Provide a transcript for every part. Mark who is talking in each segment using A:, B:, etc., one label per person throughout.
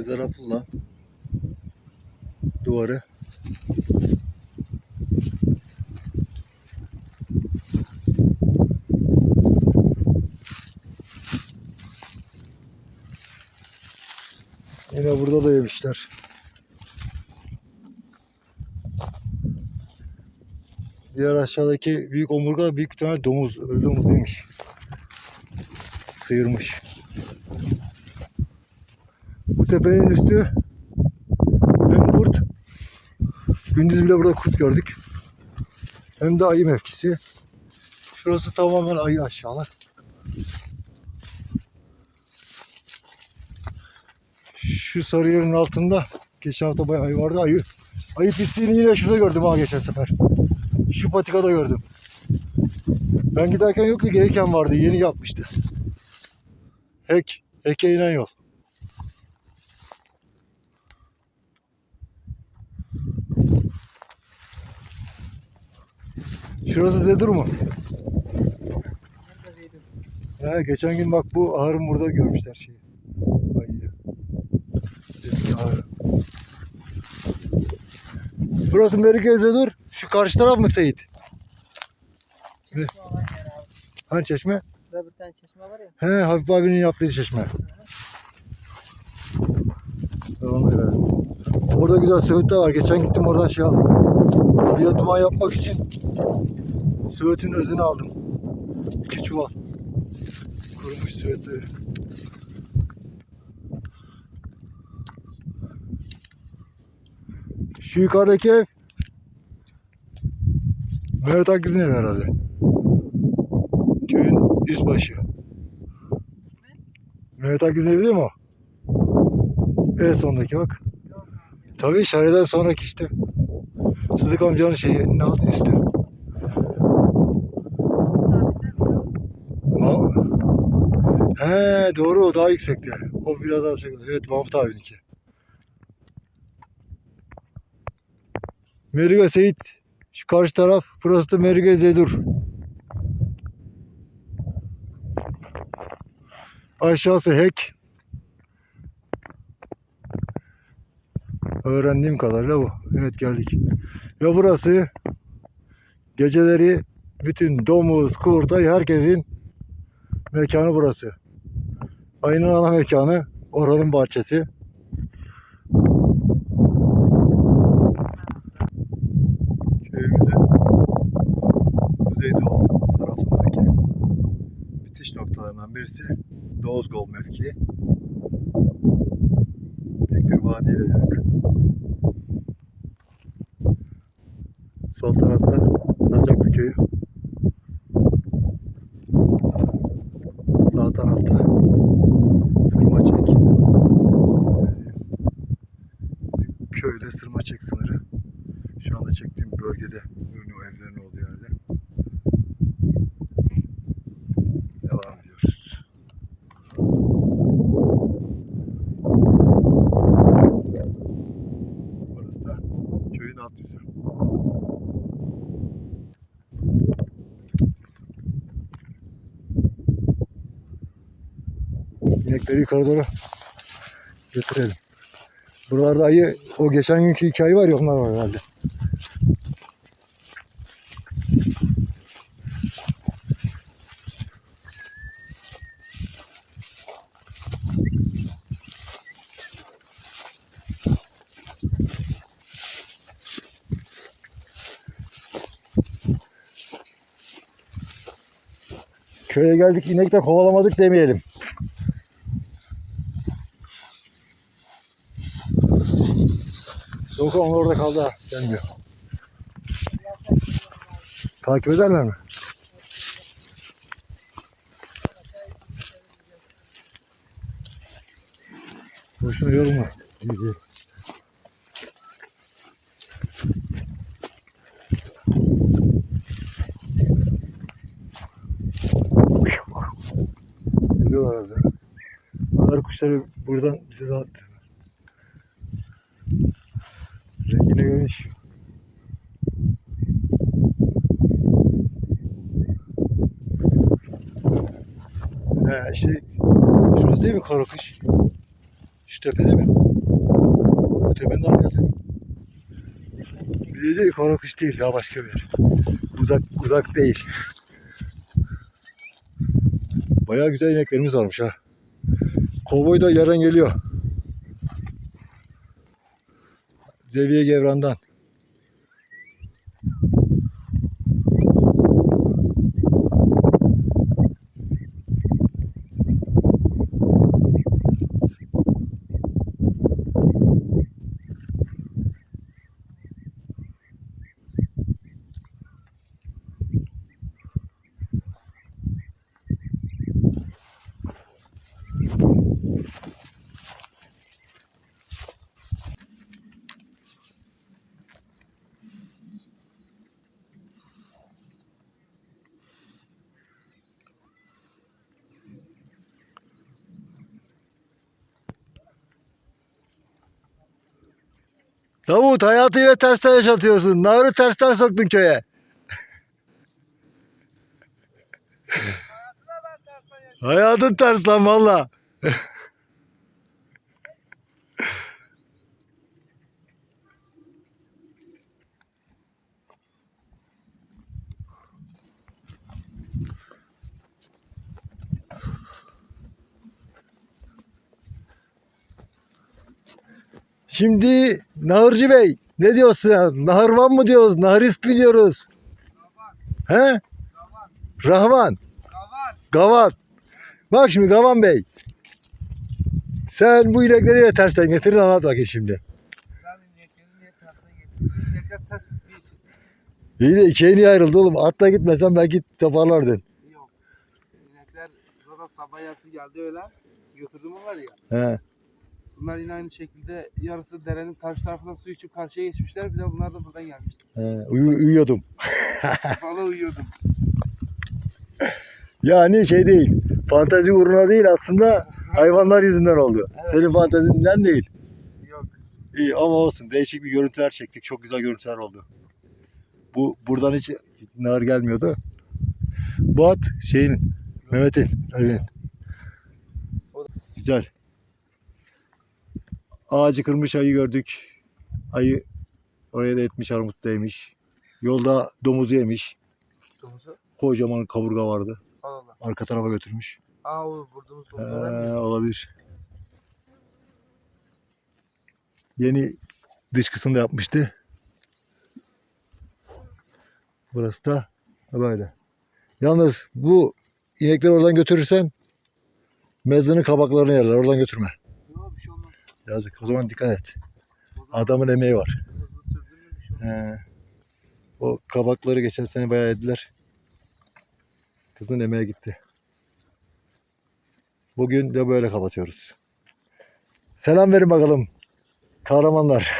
A: Mezara fulla. Duvarı. Yine burada da yemişler. Diğer aşağıdaki büyük omurga büyük bir tane domuz. Ölü domuz yemiş. Sıyırmış. Tepenin üstü hem kurt gündüz bile burada kurt gördük. Hem de ayı mevkisi. Şurası tamamen ayı aşağılar. Şu sarı yerin altında geçen hafta bayağı ayı vardı. Ayı, ayı pisliğini yine şurada gördüm ha geçen sefer. Şu patikada gördüm. Ben giderken yoktu gelirken vardı. Yeni yapmıştı. Hek. Heke inen yol. Şurası Zedur mu? He, geçen gün bak bu ahırın burada görmüşler şeyi. Eski ahır. Burası Merkez Zedur. Şu karşı taraf mı Seyit?
B: Çeşme olan yer abi.
A: Hani çeşme?
B: Burada bir tane çeşme var ya.
A: He Habib abinin yaptığı çeşme. Tamam öyle. Orada güzel söğüt de var. Geçen gittim oradan şey aldım. Bir duman yapmak için söğütün özünü aldım. İki çuval. Kurumuş söğütleri. Şu yukarıdaki ev Mehmet Akgüz'ün evi herhalde. Köyün üst başı. Mehmet Akgüz'ün evi değil mi o? En sondaki bak. Tabii şariden sonraki işte. Sıdık amcanın şeyi ne altı üstü. Ma- He doğru o daha yüksekti. O biraz daha yüksek. Evet Mahmut abininki. Merigo Seyit. Şu karşı taraf. Burası da Merigo Zedur. Aşağısı Hek. Öğrendiğim kadarıyla bu. Evet geldik. Ve burası geceleri bütün domuz, kurt, ayı herkesin mekanı burası. Ayının ana mekanı oranın bahçesi. Köyümüzün kuzeydoğu tarafındaki bitiş noktalarından birisi Doğuzgol mevkii. Büyük bir vadiyle yakın. Sol tarafta Nacaklı köyü. Sağ tarafta Sırmaçek. Köyle Sırmaçek sınırı. Şu anda çektiğim bölgede İnekleri yukarı doğru götürelim. Buralarda ayı, o geçen günkü hikaye var ya onlar var herhalde. Köye geldik inek de kovalamadık demeyelim. Yok onlar orada kaldı. Gelmiyor. Takip ederler mi? Boşuna yorulma. İyi değil. Geliyorlar herhalde. Ağır kuşları buradan bize dağıttı. Rengine göre değişiyor. He şey, şurası değil mi Karakuş? Şu tepede mi? tepenin arkası. Bir de Karakuş değil ya başka bir yer. Uzak uzak değil. Bayağı güzel ineklerimiz varmış ha. Kovboy da yerden geliyor. Zeviye Gevran'dan. Davut hayatıyla tersten yaşatıyorsun. Narı tersten soktun köye. Hayatın ters lan valla. Şimdi Nahırcı Bey ne diyorsun ya? Nahırvan mı diyoruz? Nahırist mi diyoruz? He? Rahman.
B: Kavar.
A: Gavan. Bak şimdi Gavan Bey. Sen bu inekleri de tersten getirin anlat bakayım şimdi. İyi de ikiye niye ayrıldı oğlum? Atla gitmesen belki toparlardın.
B: Yok. İnekler zaten sabah yarısı geldi öyle. Götürdüm onlar ya.
A: He.
B: Bunlar yine aynı şekilde yarısı derenin karşı tarafından su içip karşıya geçmişler. Bir de bunlar da buradan gelmişler.
A: He. Uyu- uyuyordum.
B: Valla uyuyordum.
A: Yani şey değil. Fantezi uğruna değil aslında hayvanlar yüzünden oldu.
B: Evet.
A: Senin fantezinden değil.
B: Yok.
A: İyi ama olsun. Değişik bir görüntüler çektik. Çok güzel görüntüler oldu. Bu buradan hiç nar gelmiyordu. Bu at şeyin Mehmet'in. Ali'nin. Güzel. Ağacı kırmış ayı gördük. Ayı oraya da etmiş armut değmiş. Yolda domuzu yemiş.
B: Domuzu.
A: Kocaman kaburga vardı.
B: Allah Allah.
A: Arka tarafa götürmüş.
B: Aa o vurduğumuz
A: Ee, olabilir. Yeni dış kısımda yapmıştı. Burası da böyle. Yalnız bu inekleri oradan götürürsen mezının kabaklarını yerler. Oradan götürme.
B: Yok bir şey olmaz.
A: Yazık. O zaman dikkat et. Adamın emeği var. He. O kabakları geçen sene bayağı yediler. Kızın emeğe gitti. Bugün de böyle kapatıyoruz. Selam verin bakalım. Kahramanlar.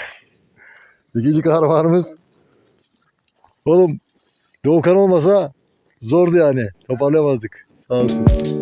A: İkinci kahramanımız. Oğlum Doğukan olmasa zordu yani. Toparlayamazdık. Sağ olsun.